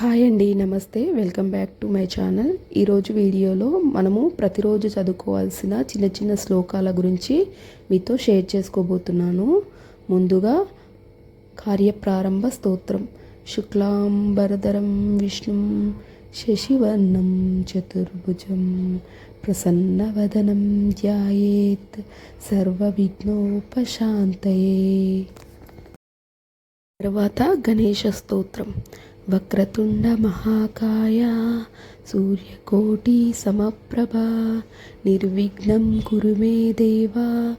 Hi అండి నమస్తే. Welcome back to my channel. ఈరోజు వీడియోలో మనము ప్రతిరోజు చదువుకోవాల్సిన చిన్న చిన్న శ్లోకాల గురించి మీతో షేర్ చేసుకోబోతున్నాను. ముందుగా కార్యప్రారంభ స్తోత్రం. శుక్లాంబరధరం విష్ణుం శశివర్ణం చతుర్భుజం ప్రసన్నవదనం ధ్యాయేత్ సర్వవిఘ్నోపశాంతయే. తర్వాత గణేష స్తోత్రం. వక్రతుండ మహాకాయ సూర్యకోటి సమప్రభ నిర్విఘ్నం కురు మే దేవా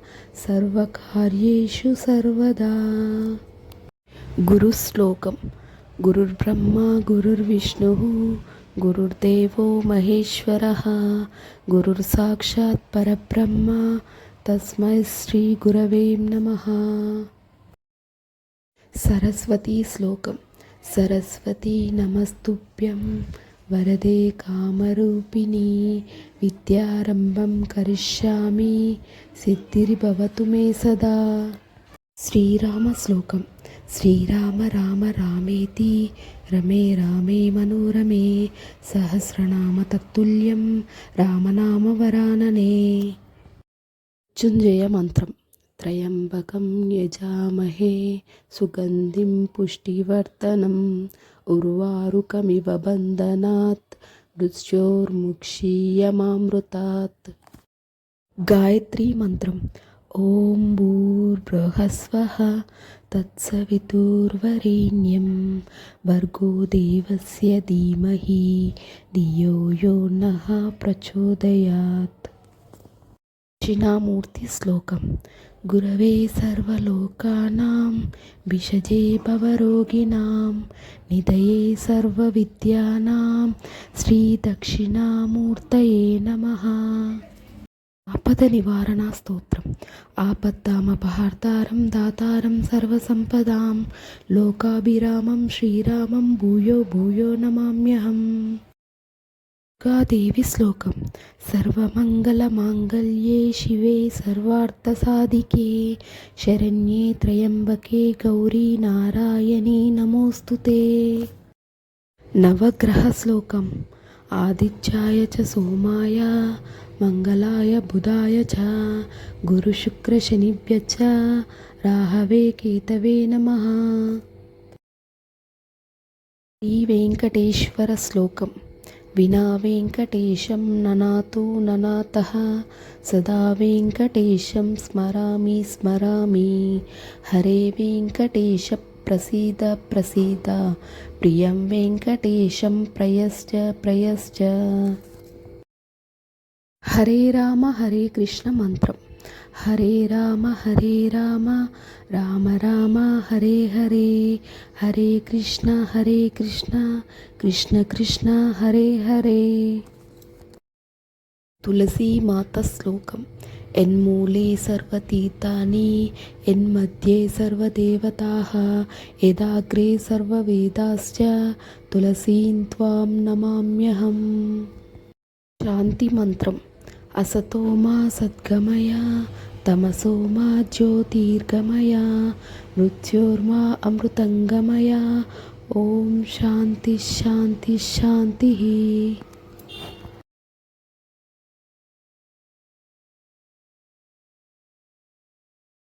సర్వకార్యేషు సర్వదా. గురుశ్లోకం. గురుర్బ్రహ్మ గురుర్విష్ణు గురుర్దేవో మహేశ్వర గురుర్సాక్షాత్ పరబ్రహ్మ తస్మై శ్రీ గురవే నమ. సరస్వతీ శ్లోకం. సరస్వతీ నమస్తుభ్యం. వరదే కామరూపిణి. విద్యారంభం కరిష్యామి. సిద్ధిర్భవతు మే సదా. శ్రీరామ శ్లోకం. శ్రీరామ రామ రామేతి. రమే రామే మనోరమే. సహస్రనామ తత్తుల్యం. రామనామ వరాననే. మృత్యుంజయ మంత్రం. त्र्यम्बकं यजामहे सुगन्धिं पुष्टिवर्तनम् उर्वारुकमिव बन्धनात् ऋच्योर्मुक्षीयमामृतात् गायत्रीमन्त्रम् ॐ भूर्बृहस्वः तत्सवितुर्वरेण्यं भर्गो देवस्य धीमहि धियो यो नः प्रचोदयात्। దక్షిణామూర్తి శ్లోకం. గురవే సర్వలోకానాం విషజే భవరోగిణాం నిధయే సర్వవిద్యానాం శ్రీ దక్షిణామూర్తయే నమ. ఆపద నివారణ స్తోత్రం. ఆపద్దామపహార్తారం దాతారం సర్వసంపదాం లోకాభిరామం శ్రీరామం భూయో భూయో నమామ్యహం. దుర్గాదేవి శ్లోకం. సర్వమంగళమాంగళ్యే శివే సర్వార్థసాధికే. శరణ్యే త్రయంబకే గౌరీ నారాయణీ నమోస్తుతే నవగ్రహ శ్లోకం. ఆదిత్యాయ చ సోమాయ మంగళాయ బుధాయ చ గురుశుక్రశనిభ్య చ రాహవే కేతవే నమ. శ్రీ వెంకటేశ్వర శ్లోకం. विना वेङ्कटेशं ननातु ननातः सदा वेङ्कटेशं स्मरामि स्मरामि। हरे हरेवेङ्कटेशप्रसीद प्रसीद प्रियं वेङ्कटेशं प्रयश्च प्रयश्च। हरे राम हरे कृष्णमन्त्रम् హరే రామ హరే రామ రామ రామ హరే హరే హరే కృష్ణ హరే కృష్ణ కృష్ణ కృష్ణ హరే హరే. తులసీమాత శ్లోకం. ఎన్మూలే సర్వతీతాని ఎన్మధ్యే సర్వదేవతాः యదాగ్రే సర్వవేదాశ్చ తులసీం త్వాం నమామ్యహం. శాంతి మంత్రం. అసతో మా సద్గమయ తమసో మా జ్యోతిర్గమయ మృత్యోర్మా అమృతంగమయ ఓం శాంతి శాంతి శాంతి